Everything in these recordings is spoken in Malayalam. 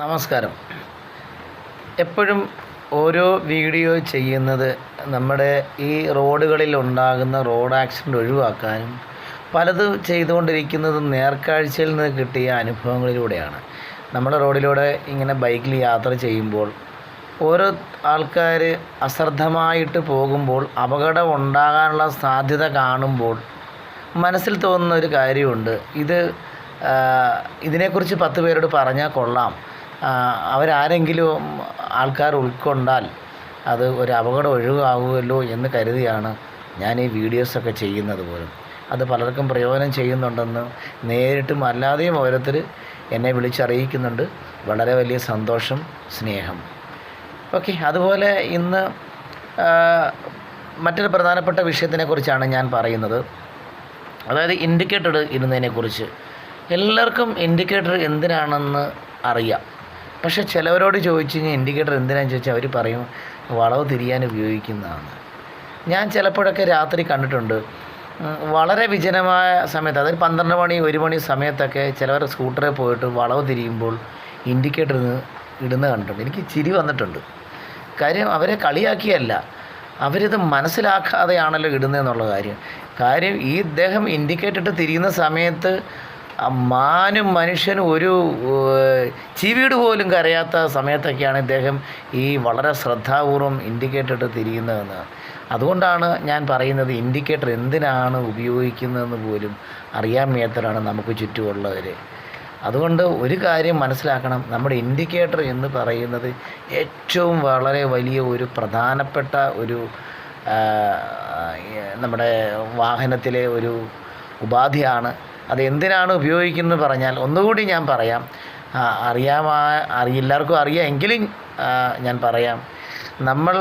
നമസ്കാരം. എപ്പോഴും ഓരോ വീഡിയോ ചെയ്യുന്നത് നമ്മുടെ ഈ റോഡുകളിൽ ഉണ്ടാകുന്ന റോഡ് ആക്സിഡന്റ് ഒഴിവാക്കാനും പലതും ചെയ്തുകൊണ്ടിരിക്കുന്നത് നേർക്കാഴ്ചയിൽ നിന്ന് കിട്ടിയ അനുഭവങ്ങളിലൂടെയാണ്. നമ്മുടെ റോഡിലൂടെ ഇങ്ങനെ ബൈക്കിൽ യാത്ര ചെയ്യുമ്പോൾ ഓരോ ആൾക്കാർ അശ്രദ്ധമായിട്ട് പോകുമ്പോൾ അപകടം ഉണ്ടാകാനുള്ള സാധ്യത കാണുമ്പോൾ മനസ്സിൽ തോന്നുന്ന ഒരു കാര്യമുണ്ട്. ഇത് ഇതിനെക്കുറിച്ച് പത്ത് പേരോട് പറഞ്ഞാൽ കൊള്ളാം. അവരാരെങ്കിലും ആൾക്കാർ ഉൾക്കൊണ്ടാൽ അത് ഒരു അപകടം ഒഴിവാകുമല്ലോ എന്ന് കരുതിയാണ് ഞാൻ ഈ വീഡിയോസൊക്കെ ചെയ്യുന്നത് പോലും. അത് പലർക്കും പ്രയോജനം ചെയ്യുന്നുണ്ടെന്ന് നേരിട്ടും അല്ലാതെയും ഓരോരുത്തർ എന്നെ വിളിച്ചറിയിക്കുന്നുണ്ട്. വളരെ വലിയ സന്തോഷം സ്നേഹം. ഓക്കെ അതുപോലെ ഇന്ന് മറ്റൊരു പ്രധാനപ്പെട്ട വിഷയത്തിനെക്കുറിച്ചാണ് ഞാൻ പറയുന്നത്. അതായത് ഇൻഡിക്കേറ്റർ ഇടുന്നതിനെക്കുറിച്ച് എല്ലാവർക്കും ഇൻഡിക്കേറ്റർ എന്തിനാണെന്ന് അറിയാം. പക്ഷേ ചിലവരോട് ചോദിച്ചു കഴിഞ്ഞാൽ ഇൻഡിക്കേറ്റർ എന്തിനാണെന്ന് ചോദിച്ചാൽ അവർ പറയും വളവ് തിരിയാൻ ഉപയോഗിക്കുന്നതാണ്. ഞാൻ ചിലപ്പോഴൊക്കെ രാത്രി കണ്ടിട്ടുണ്ട് വളരെ വിജനമായ സമയത്ത് അതായത് പന്ത്രണ്ട് മണി ഒരു മണി സമയത്തൊക്കെ ചിലവർ സ്കൂട്ടറിൽ പോയിട്ട് വളവ് തിരിയുമ്പോൾ ഇൻഡിക്കേറ്റർ ഇടുന്ന കണ്ടിട്ടുണ്ട്. എനിക്ക് ചിരി വന്നിട്ടുണ്ട്. കാര്യം അവരെ കളിയാക്കിയല്ല അവരിത് മനസ്സിലാക്കാതെയാണല്ലോ ഇടുന്നതെന്നുള്ള കാര്യം. കാര്യം ഈ ഇദ്ദേഹം ഇൻഡിക്കേറ്റർ ഇട്ട് തിരിയുന്ന സമയത്ത് മാനും മനുഷ്യനും ഒരു ചീവീട് പോലും കരയാത്ത സമയത്തൊക്കെയാണ് ഇദ്ദേഹം ഈ വളരെ ശ്രദ്ധാപൂർവം ഇൻഡിക്കേറ്റർ തിരിയുന്നതെന്ന്. അതുകൊണ്ടാണ് ഞാൻ പറയുന്നത് ഇൻഡിക്കേറ്റർ എന്തിനാണ് ഉപയോഗിക്കുന്നതെന്ന് പോലും അറിയാൻ മേത്തരാണ് നമുക്ക് ചുറ്റുമുള്ളവർ അതുകൊണ്ട് ഒരു കാര്യം മനസ്സിലാക്കണം. നമ്മുടെ ഇൻഡിക്കേറ്റർ എന്ന് പറയുന്നത് ഏറ്റവും വളരെ വലിയ ഒരു പ്രധാനപ്പെട്ട ഒരു നമ്മുടെ വാഹനത്തിലെ ഒരു ഉപാധിയാണ്. അത് എന്തിനാണ് ഉപയോഗിക്കുന്നത് പറഞ്ഞാൽ ഒന്നുകൂടി ഞാൻ പറയാം. അറിയാമാ അറിയ എല്ലാവർക്കും അറിയാം. എങ്കിലും ഞാൻ പറയാം. നമ്മൾ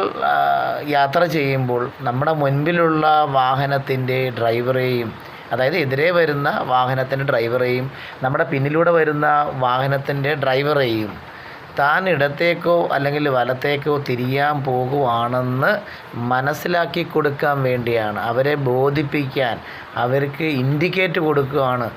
യാത്ര ചെയ്യുമ്പോൾ നമ്മുടെ മുൻപിലുള്ള വാഹനത്തിന്റെ ഡ്രൈവറെയും അതായത് എതിരെ വരുന്ന വാഹനത്തിന്റെ ഡ്രൈവറെയും നമ്മുടെ പിന്നിലൂടെ വരുന്ന വാഹനത്തിന്റെ ഡ്രൈവറെയും താൻ ഇടത്തേക്കോ അല്ലെങ്കിൽ വലത്തേക്കോ തിരിയാൻ പോകുവാണെന്ന് മനസ്സിലാക്കി കൊടുക്കാൻ വേണ്ടിയാണ്. അവരെ ബോധിപ്പിക്കാൻ അവർക്ക് ഇൻഡിക്കേറ്റ് കൊടുക്കുകയാണ്.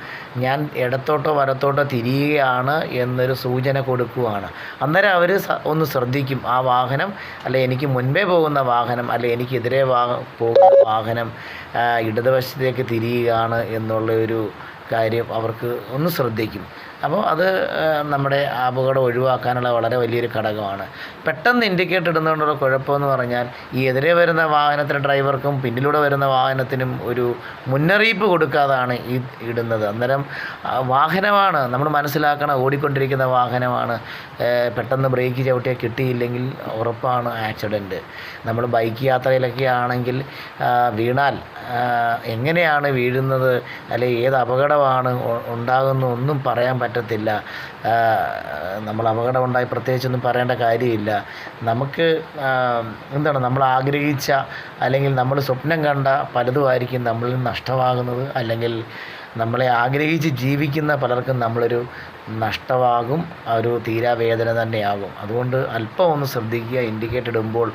ഞാൻ ഇടത്തോട്ടോ വലത്തോട്ടോ തിരിയുകയാണ് എന്നൊരു സൂചന കൊടുക്കുകയാണ്. അന്നേരം അവർ ഒന്ന് ശ്രദ്ധിക്കും ആ വാഹനം അല്ലെ എനിക്ക് മുൻപേ പോകുന്ന വാഹനം അല്ലെ എനിക്കെതിരെ വാ പോകുന്ന വാഹനം ഇടതുവശത്തേക്ക് തിരിയുകയാണ് എന്നുള്ള ഒരു കാര്യം അവർക്ക് ഒന്ന് ശ്രദ്ധിക്കും. അപ്പോൾ അത് നമ്മുടെ അപകടം ഒഴിവാക്കാനുള്ള വളരെ വലിയൊരു ഘടകമാണ്. പെട്ടെന്ന് ഇൻഡിക്കേറ്റർ ഇടുന്നതുകൊണ്ടുള്ള കുഴപ്പമെന്ന് പറഞ്ഞാൽ ഈ എതിരെ വരുന്ന വാഹനത്തിന് ഡ്രൈവർക്കും പിന്നിലൂടെ വരുന്ന വാഹനത്തിനും ഒരു മുന്നറിയിപ്പ് കൊടുക്കാതാണ് ഈ ഇടുന്നത്. അന്നേരം വാഹനമാണ് നമ്മൾ മനസ്സിലാക്കണം ഓടിക്കൊണ്ടിരിക്കുന്ന വാഹനമാണ് പെട്ടെന്ന് ബ്രേക്ക് ചവിട്ടിയാൽ കിട്ടിയില്ലെങ്കിൽ ഉറപ്പാണ് ആക്സിഡന്റ്. നമ്മൾ ബൈക്ക് യാത്രയിലൊക്കെ ആണെങ്കിൽ വീണാൽ എങ്ങനെയാണ് വീഴുന്നത് അല്ലെങ്കിൽ ഏത് അപകടമാണ് ഉണ്ടാകുന്ന ഒന്നും പറയാൻ പറ്റത്തില്ല. നമ്മൾ അപകടം ഉണ്ടായി പ്രത്യേകിച്ചൊന്നും പറയേണ്ട കാര്യമില്ല. നമുക്ക് എന്താണ് നമ്മൾ ആഗ്രഹിച്ച അല്ലെങ്കിൽ നമ്മൾ സ്വപ്നം കണ്ട പലതുമായിരിക്കും നമ്മളിൽ നഷ്ടമാകുന്നത്. അല്ലെങ്കിൽ നമ്മളെ ആഗ്രഹിച്ച് ജീവിക്കുന്ന പലർക്കും നമ്മളൊരു നഷ്ടമാകും ഒരു തീരാവേദന തന്നെയാകും. അതുകൊണ്ട് അല്പം ഒന്ന് ശ്രദ്ധിക്കുക. ഇൻഡിക്കേറ്റർ ഇടുമ്പോൾ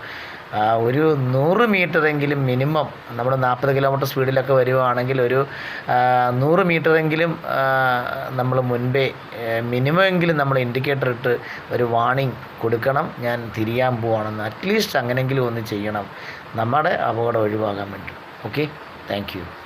ഒരു നൂറ് മീറ്ററെങ്കിലും മിനിമം നമ്മൾ നാൽപ്പത് കിലോമീറ്റർ സ്പീഡിലൊക്കെ വരുവാണെങ്കിൽ ഒരു നൂറ് മീറ്ററെങ്കിലും നമ്മൾ മുൻപേ മിനിമം എങ്കിലും നമ്മൾ ഇൻഡിക്കേറ്റർ ഇട്ട് ഒരു വാണിംഗ് കൊടുക്കണം. ഞാൻ തിരിയാൻ പോവാണെന്ന്. അറ്റ്ലീസ്റ്റ് അങ്ങനെങ്കിലും ഒന്ന് ചെയ്യണം. നമ്മുടെ അപകടം ഒഴിവാകാൻ വേണ്ടി. Okay thank